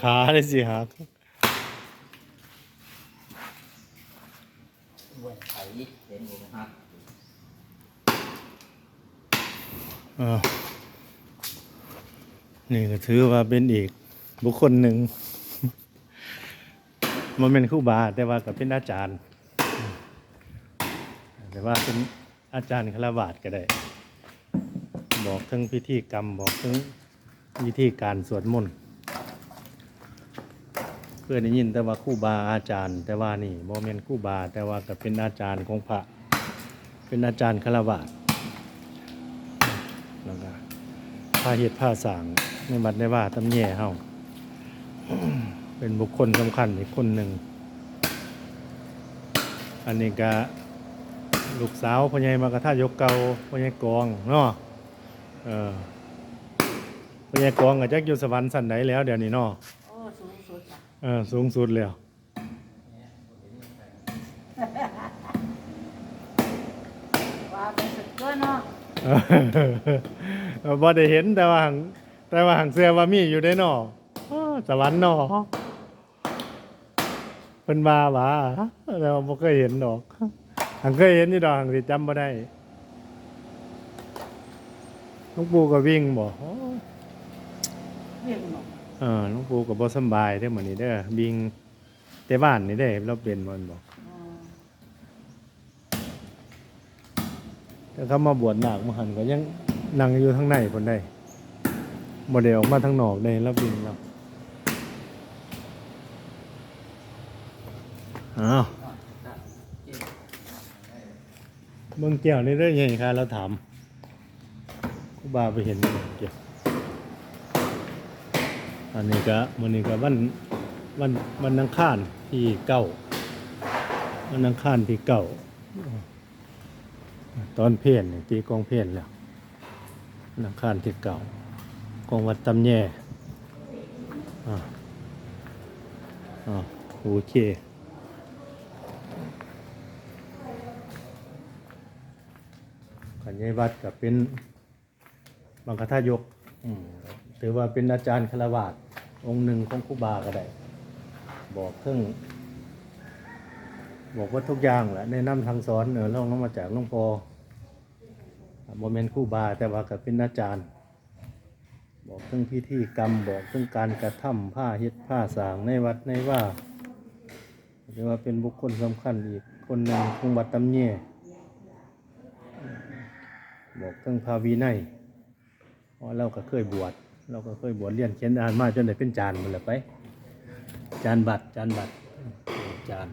ขาเลยสิครับด้วยไข่เห็นอยู่นะครับเออนี่ก็ถือว่าเป็นอีกบุคคลหนึ่ง มันเป็นครู่บาแต่ว่าก็เป็นอาจารย์ แต่ว่าเป็นอาจารย์คารวาสก็ได้ บอกถึงพิธีกรรมบอกถึงวิธีการสวดมนต์เพื่อได้ยินแต่ว่าครู่บาอาจารย์ แต่ว่านี่โมเมนครู่บาแต่ว่าก็เป็นอาจารย์ของพระ เป็นอาจารย์คารวาสแล้วก็พาเหตุพาสางในบัดในว่าตำแย่เฮา เป็นบุคคลสำคัญอีกคนหนึ่ง อันนี้ก็ลูกสาวพ่อใหญ่มากระทายกเก่าพ่อใหญ่กองเนาะเออพ่อใหญ่กองก็จักอยู่สวรรค์สันไหนแล้วเดี๋ยวนี้เนาะโอ้สูงสุดอะเออสูงสุดแล้วว่าเป็นสุดก็เนาะเออบ่ได้เห็นแต่ว่าหังแต่ว่าหังเสื้อว่ามีอยู่ได้เนาะอ้อสวรรค์เนาะเพิ่นว่าว่าแต่ว่าบ่เคยเห็นดอกหังเคยเห็นอยู่ดอกหังสิจำบ่ได้หลวงปู่ก็วิ่งบ่โอ้เรียกหนกเออหลวงปู่ก็บ่สำบายเด้อมื้อนี้เด้อวิ่งแต่บ้านนี่เด้เราเป็นบ่นบ่อืมแต่เขามาบวชหนักมาหันก็ยังนั่งอยู่ข้างในพุ่นได้บ่ได้ออกมาทางนอกได้เราวิ่งแล้ว อ้าวเมืองเกี่ยวนี่ได้ยังไงครับเราถามครูบาไปเห็นเกี่ยวอันนี้ก็มันนี้ก็วันวันวันอังคารที่เก้าวันอังคารที่เก้าตอนเพลนนี่ตีกองเพลนแล้วนังคารที่เก้ากองวัดตำแย่อ่าอ่าโอเค ขันยายวัดกับเป็นบังคทายกถือว่าเป็นอาจารย์คารวาสองค์หนึ่งของครูบาก็ได้ บอกเครื่องบอกว่าทุกอย่างแหละแนะนำทางสอนเออล่าลงมาจากหลวงพ่อโมเมนครูบาแต่ว่าก็เป็นอาจารย์ บอกเครื่องพิธีกรรม บอกเครื่องการกระทำผ้าเฮ็ดผ้าสางในวัดในว่าถือว่าเป็นบุคคลสำคัญอีกคนหนึ่งของวัดตำเนีย บอกทั้งภาวีในยเพราะเราก็เคยบวชเราก็เคยบวชเรียนเขียนอ่านมาจนได้เป็นจานหมดแล้วไป จานบัตรจานบัตรจาน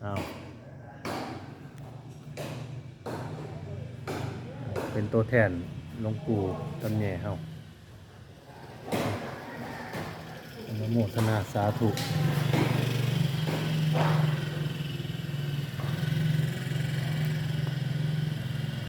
เอาเป็นตัวแทนหลวงปู่ตำแหน่เฮาอนุโมทนาสาธุ